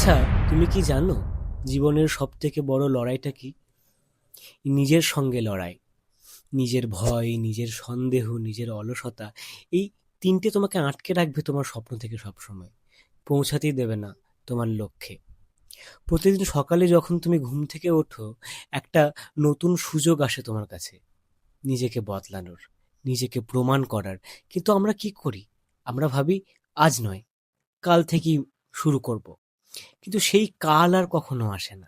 আচ্ছা তুমি কি জানো জীবনের সব থেকে বড় লড়াইটা কি? নিজের সঙ্গে লড়াই, নিজের ভয়, নিজের সন্দেহ, নিজের অলসতা, এই তিনটে তোমাকে আটকে রাখবে তোমার স্বপ্ন থেকে সবসময়। পৌঁছাতেই দেবে না তোমার লক্ষ্যে। প্রতিদিন সকালে যখন তুমি ঘুম থেকে ওঠো, একটা নতুন সুযোগ আসে তোমার কাছে, নিজেকে বদলানোর, নিজেকে প্রমাণ করার। কিন্তু আমরা কি করি? আমরা ভাবি, আজ নয়, কাল থেকেই শুরু করব। কিন্তু সেই কাল আর কখনো আসে না।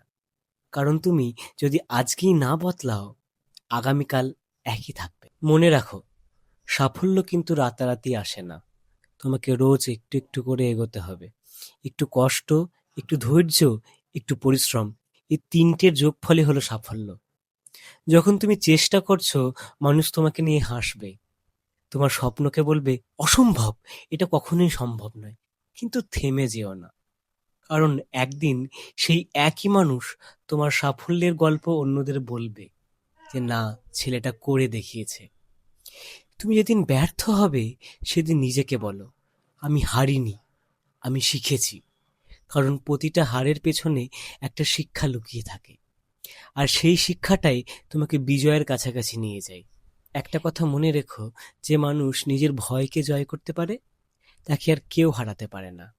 কারণ তুমি যদি আজকেই না বদলাও, আগামীকাল একই থাকবে। মনে রাখো, সাফল্য কিন্তু রাতারাতি আসে না। তোমাকে রোজ একটু একটু করে এগোতে হবে। একটু কষ্ট, একটু ধৈর্য, একটু পরিশ্রম, এই তিনটের যোগফলই হলো সাফল্য। যখন তুমি চেষ্টা করছ, মানুষ তোমাকে নিয়ে হাসবে। তোমার স্বপ্নকে বলবে, অসম্ভব, এটা কখনোই সম্ভব নয়। কিন্তু থেমে যেও না। কারণ একদিন সেই একই মানুষ তোমার সাফল্যের গল্প অন্যদের বলবে যে, না, ছেলেটা করে দেখিয়েছে। তুমি যেদিন ব্যর্থ হবে, সেদিন নিজেকে বলো, আমি হারিনি, আমি শিখেছি। কারণ প্রতিটা হারের পেছনে একটা শিক্ষা লুকিয়ে থাকে। আর সেই শিক্ষাটাই তোমাকে বিজয়ের কাছাকাছি নিয়ে যায়। একটা কথা মনে রেখো, যে মানুষ নিজের ভয়কে জয় করতে পারে, তাকে আর কেউ হারাতে পারে না।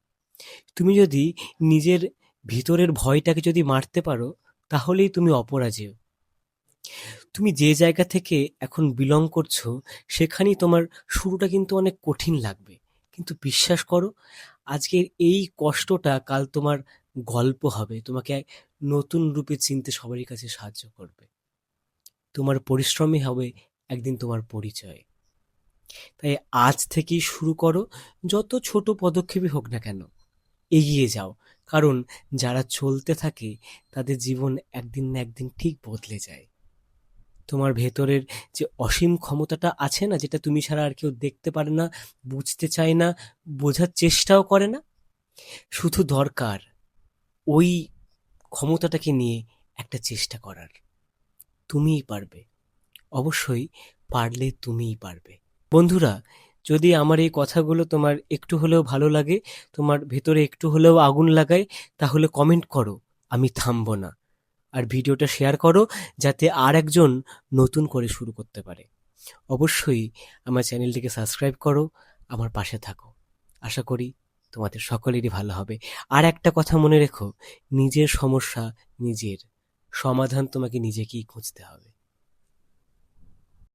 তুমি যদি নিজের ভিতরের ভয়টাকে যদি মারতে পারো, তাহলেই তুমি অপরাজেয়। তুমি যে জায়গা থেকে এখন বিলং করছ, সেখানেই তোমার শুরুটা কিন্তু অনেক কঠিন লাগবে। কিন্তু বিশ্বাস করো, আজকের এই কষ্টটা কাল তোমার গল্প হবে। তোমাকে নতুন রূপে চিনতে সবারই কাছে সাহায্য করবে। তোমার পরিশ্রমই হবে একদিন তোমার পরিচয়। তাই আজ থেকেই শুরু করো, যত ছোট পদক্ষেপই হোক না কেন। এগিয়ে যাও। কারণ যারা চলতে থাকে, তাদের জীবন একদিন না একদিন ঠিক বদলে যায়। তোমার ভেতরের যে অসীম ক্ষমতাটা আছে না, যেটা তুমি ছাড়া আর কেউ দেখতে পারে না, বুঝতে চায় না, বোঝার চেষ্টাও করে না। শুধু দরকার ওই ক্ষমতাটাকে নিয়ে একটা চেষ্টা করার। তুমিই পারবে। অবশ্যই পারলে তুমিই পারবে। বন্ধুরা যদি আমার এই কথাগুলো তোমার একটু হলেও ভালো লাগে, তোমার ভেতরে একটু হলেও আগুন লাগায় তাহলে কমেন্ট করো, আমি থামবো না। আর ভিডিওটা শেয়ার করো, যাতে আর একজন নতুন করে শুরু করতে পারে। অবশ্যই আমার চ্যানেলটিকে সাবস্ক্রাইব করো, আমার পাশে থাকো। আশা করি তোমাদের সকলেরই ভালো হবে। আর একটা কথা মনে রেখো, নিজের সমস্যা নিজের, সমাধান তোমাকে নিজেকেই খুঁজতে হবে।